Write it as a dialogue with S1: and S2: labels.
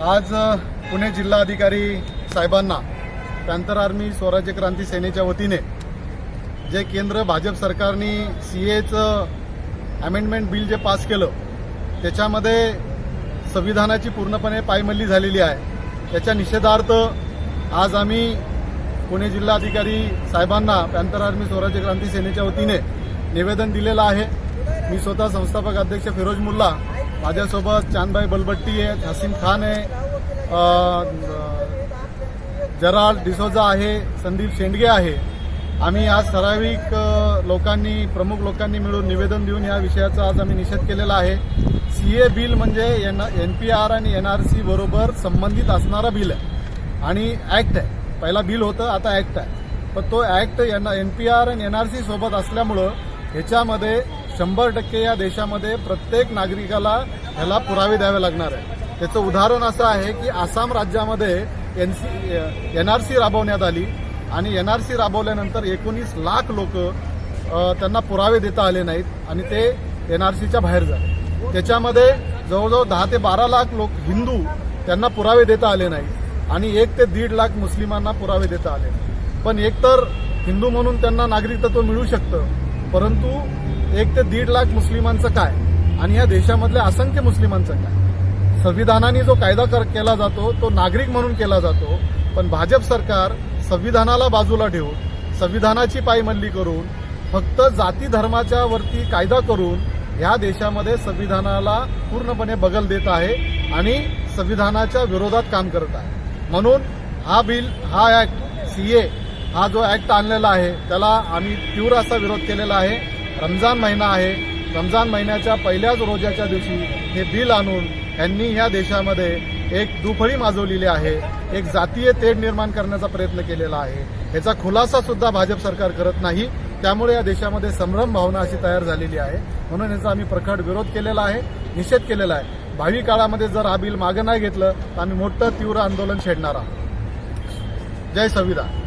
S1: आज पुणे पुणे जिल्हाधिकारी साहेबांना पॅन्थर आर्मी स्वराज्य क्रांती सेनेच्या वतीने जे केंद्र भाजप सरकारने सी एचं अमेंडमेंट बिल जे पास केलं त्याच्यामध्ये संविधानाची पूर्णपणे पायमल्ली झालेली आहे. त्याच्या निषेधार्थ आज आम्ही पुणे जिल्हाधिकारी साहेबांना पॅन्थर आर्मी स्वराज्य क्रांती सेनेच्या वतीने निवेदन दिलेलं आहे. मी स्वतः संस्थापक अध्यक्ष फिरोज मुल्ला माझ्यासोबत चांदभाई बलबट्टी आहे हसीम खान आहे जराल डिसोजा आहे संदीप शेंडगे आहे. आम्ही आज ठराविक लोकांनी प्रमुख लोकांनी मिळून निवेदन देऊन या विषयाचा आज आम्ही निषेध केलेला आहे. सी ए बिल म्हणजे एन एन पी आर आणि एन आर सी बरोबर संबंधित असणारा बिल आहे. आणि ॲक्ट आहे. पहिला बिल होतं आता ॲक्ट आहे. पण तो act N N P R आणि एन आर सी सोबत असल्यामुळं ह्याच्यामध्ये शंभर टक्के या देशामध्ये प्रत्येक नागरिकाला ह्याला पुरावे द्यावे लागणार आहे. त्याचं उदाहरण असं आहे की आसाम राज्यामध्ये N C N R C राबवण्यात आली आणि एन आर सी राबवल्यानंतर एकोणीस लाख लोक त्यांना पुरावे देता आले नाहीत आणि ते एन आर सीच्या बाहेर झाले. त्याच्यामध्ये जवळजवळ दहा ते बारा लाख लोक हिंदू त्यांना पुरावे देता आले नाहीत आणि एक ते दीड लाख मुस्लिमांना पुरावे देता आले पण एकतर हिंदू म्हणून त्यांना नागरिकत्व मिळू शकतं परंतु एक ते दीड लाख मुस्लिमांचं काय? आणि या देशामधल्या असंख्य मुस्लिमांचं काय? संविधानाने जो कायदा कर केला जातो तो नागरिक म्हणून केला जातो पण भाजप सरकार संविधानाला बाजूला ठेवून संविधानाची पायमल्ली करून फक्त जाती धर्माच्या वरती कायदा करून ह्या देशामध्ये संविधानाला पूर्णपणे बगल देत आहे आणि संविधानाच्या विरोधात काम करत आहे. म्हणून हा बिल हा ऍक्ट सी ए हा जो ऍक्ट आणलेला आहे त्याला आम्ही तीव्र असा विरोध केलेला आहे. रमजान महिना आहे. रमजान महिन्याच्या पहिल्याच रोजाच्या दिवशी हे बिल आणून यांनी ह्या देशामध्ये एक दुफळी माजवलेली आहे. एक जातीय तेढ निर्माण करण्याचा प्रयत्न केलेला आहे. याचा खुलासा सुद्धा भाजप सरकार करत नाही. त्यामुळे या देशामध्ये संभ्रम भावना अशी तयार झालेली आहे. म्हणून याचा आम्ही प्रखट विरोध केलेला आहे निषेध केलेला आहे. भावी काळामध्ये जर हा बिल मागं नाही घेतलं तर आम्ही मोठं तीव्र आंदोलन छेडणार आहोत. जय संविधान